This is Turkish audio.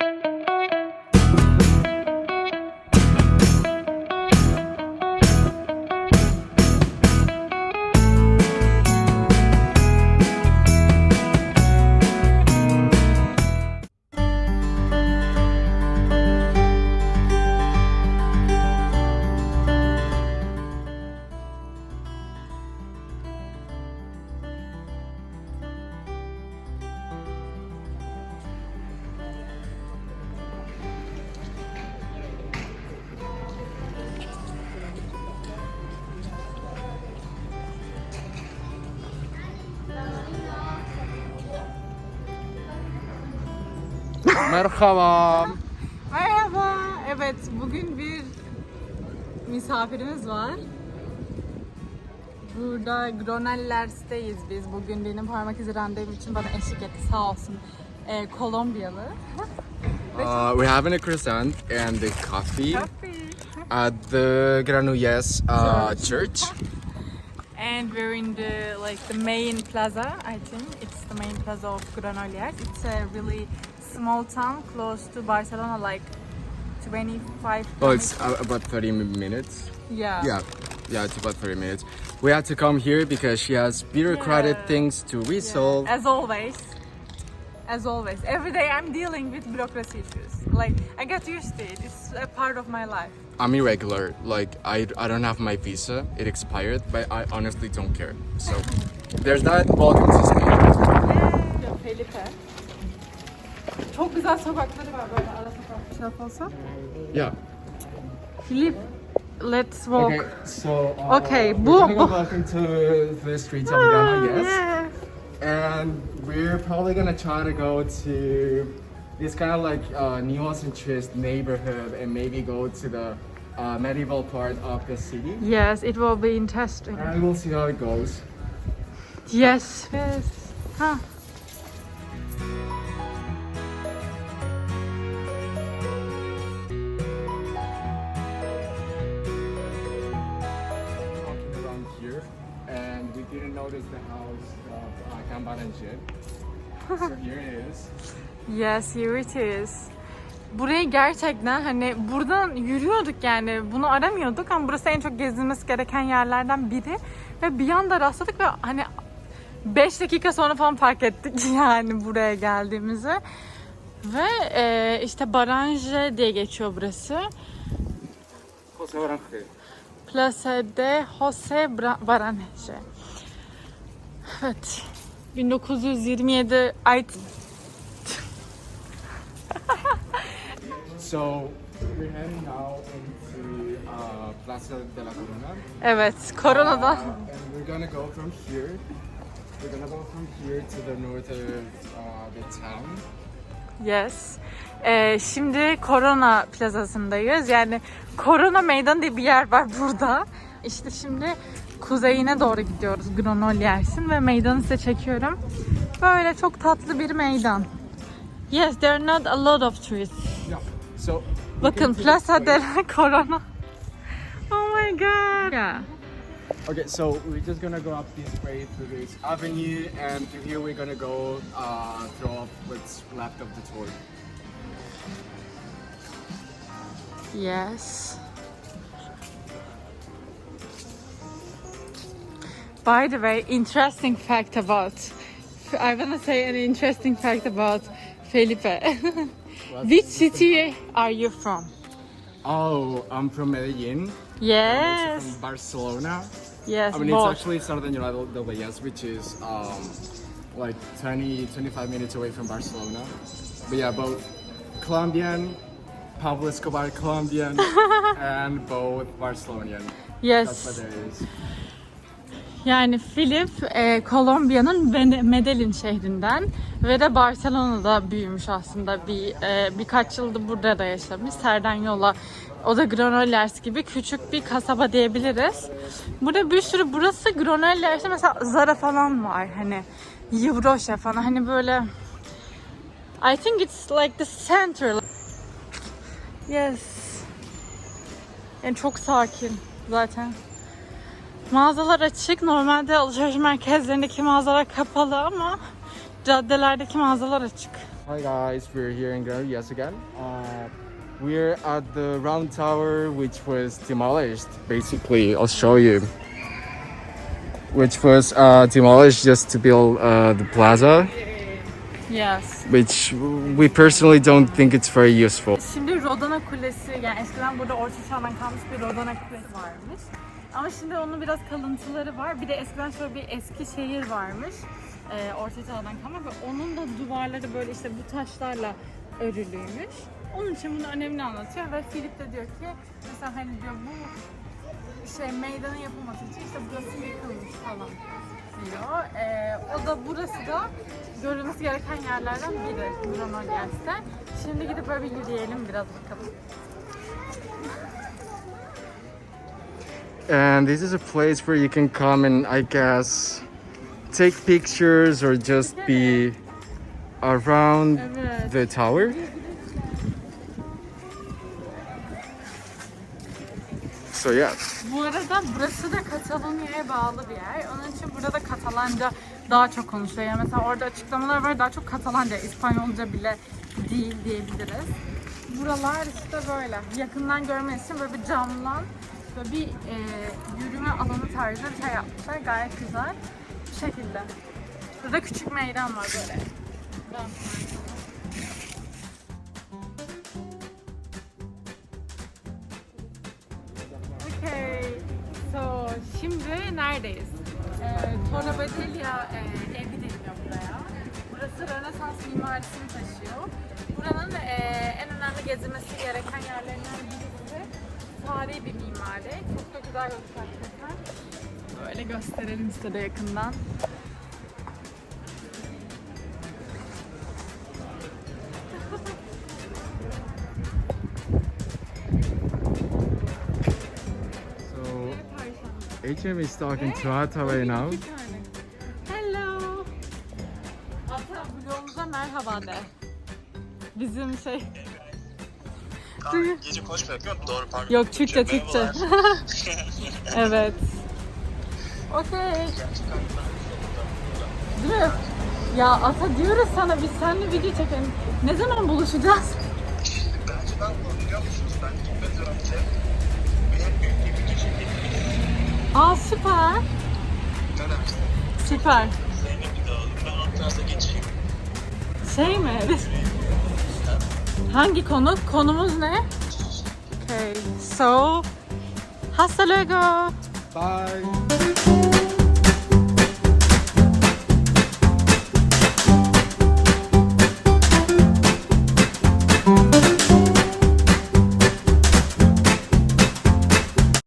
Música Merhaba. Merhaba. Evet, bugün bir misafirimiz var. Burada Gronellers'teyiz biz. Bugün benim parmak izi randevum için bana eşlik etti sağ olsun. Ee, Kolombiyalı. Uh, we're having a croissant and a coffee at the Granulles uh, church. And we're in the like the main plaza. I think it's the main plaza of Granollers. It's a really small town close to Barcelona, like 25. Oh, it's uh, about 30 minutes. yeah. Yeah, yeah, it's about 30 minutes. We had to come here because she has bureaucratic Yeah. things to resolve. As always. As always. Every day I'm dealing with bureaucracy issues. Like, I get used to it. It's a part of my life. I'm irregular. Like, I, I don't have my visa. It expired, but I honestly don't care. So, there's that. Welcome to Spain. Güzel sokakları var böyle ara sokak. Şey olsa. Yeah. Filip, let's walk. Okay, so uh, Okay, we're gonna go back into the streets of Ghana, yes. Yeah. And we're probably gonna try to go to this kind of like uh, neo-centrist neighborhood and maybe go to the uh, medieval part of the city. Yes, it will be interesting. And we'll see how it goes. Yes. Yes. Ha. Notice the house of uh, Cambalanche. so here it is. Yes, here it is. Burayı gerçekten hani buradan yürüyorduk yani bunu aramıyorduk ama burası en çok gezilmesi gereken yerlerden biri ve bir anda rastladık ve hani 5 dakika sonra falan fark ettik yani buraya geldiğimizi ve e, işte Baranje diye geçiyor burası. Place de Jose Baranje. Evet. 1927 ait So we're heading now into uh, Plaza de la Corona. Evet, koronadan. Uh, and we're gonna go from here. We're gonna go from here to the north of uh, the town. Yes. Ee, şimdi Korona plazasındayız. Yani Korona Meydanı diye bir yer var burada. İşte şimdi kuzeyine doğru gidiyoruz Granollers'in ve meydanı size çekiyorum. Böyle çok tatlı bir meydan. Yes, there are not a lot of trees. Yeah. So Bakın to Plaza de la Corona. Oh my god. Yeah. Okay, so we're just gonna go up this way through this avenue, and through here we're gonna go uh, through up what's left of the tour. Yes. By the way, interesting fact about I wanna say an interesting fact about Felipe. Which city are you from? Oh, I'm from Medellin. Yes. From Barcelona. Yes, I mean, both. it's actually Sardañola del- Vallès, which is um, like 20, 25 minutes away from Barcelona. But yeah, both Colombian, Pablo Escobar Colombian, and both Barcelonian. Yes. That's what there is. Yani Filip e, Kolombiya'nın Medellin şehrinden ve de Barcelona'da büyümüş aslında bir e, birkaç yıldır burada da yaşamış. Serdanyola o da Granollers gibi küçük bir kasaba diyebiliriz. Burada bir sürü burası Granollers'te mesela Zara falan var hani Yivroşa falan hani böyle I think it's like the center. Yes. Yani çok sakin zaten. Mağazalar açık. Normalde alışveriş merkezlerindeki mağazalar kapalı ama caddelerdeki mağazalar açık. Hi guys, we're here in Granadias again. Uh, we're at the round tower which was demolished. Basically, I'll show you. Which was uh, demolished just to build uh, the plaza, Yes. which we personally don't think it's very useful. Şimdi Rodana Kulesi, yani eskiden burada Orta Çağ'dan kalmış bir Rodana Kulesi varmış. Ama şimdi onun biraz kalıntıları var. Bir de eskiden şöyle bir eski şehir varmış. Ee, Orta Çağ'dan kalma ve onun da duvarları böyle işte bu taşlarla örülüymüş. Onun için bunu önemli anlatıyor ve Philip de diyor ki mesela hani diyor bu şey meydanın yapılması için işte burası yıkılmış falan diyor. Ee, o da burası da görülmesi gereken yerlerden biri Granolles'te. Şimdi gidip böyle bir yürüyelim biraz bakalım. And this is a place where you can come and I guess take pictures or just be around the tower. So yeah. Bu arada burası da Katalonya'ya bağlı bir yer. Onun için burada da Katalanca daha çok konuşuyor. Yani mesela orada açıklamalar var daha çok Katalanca, İspanyolca bile değil diyebiliriz. Buralar işte böyle. Yakından görmeniz için böyle bir camdan böyle bir e, yürüme alanı tarzı bir şey yapmışlar. Gayet güzel. Bu şekilde. Burada küçük meydan var böyle. Okay, so şimdi neredeyiz? Ee, Torre Badelia e, evi deniliyor buraya. Burası Rönesans mimarisini taşıyor. Buranın e, en önemli gezilmesi gereken yerlerinden birisi. Tarihi bir mimari. Çok da güzel gözüküyor. Böyle gösterelim size de yakından. So HM is talking to Ata right now. Hello. Ata vlogumuza merhaba de. Bizim şey... Abi gece konuşma yapıyorum doğru pardon. Yok Türkçe Türkçe. Evet. Okey. Değil mi? Ya Ata diyoruz sana biz seninle video çekelim. Ne zaman buluşacağız? Bence ben biliyor musunuz? Ben gitmeden önce bir video çekelim. Aa süper. Ne? Süper. Zeynep'i de alalım. Ben alt tarafa geçeyim. Şey mi? Hangi konu? Konumuz ne? Okay. So, hasta luego. Bye.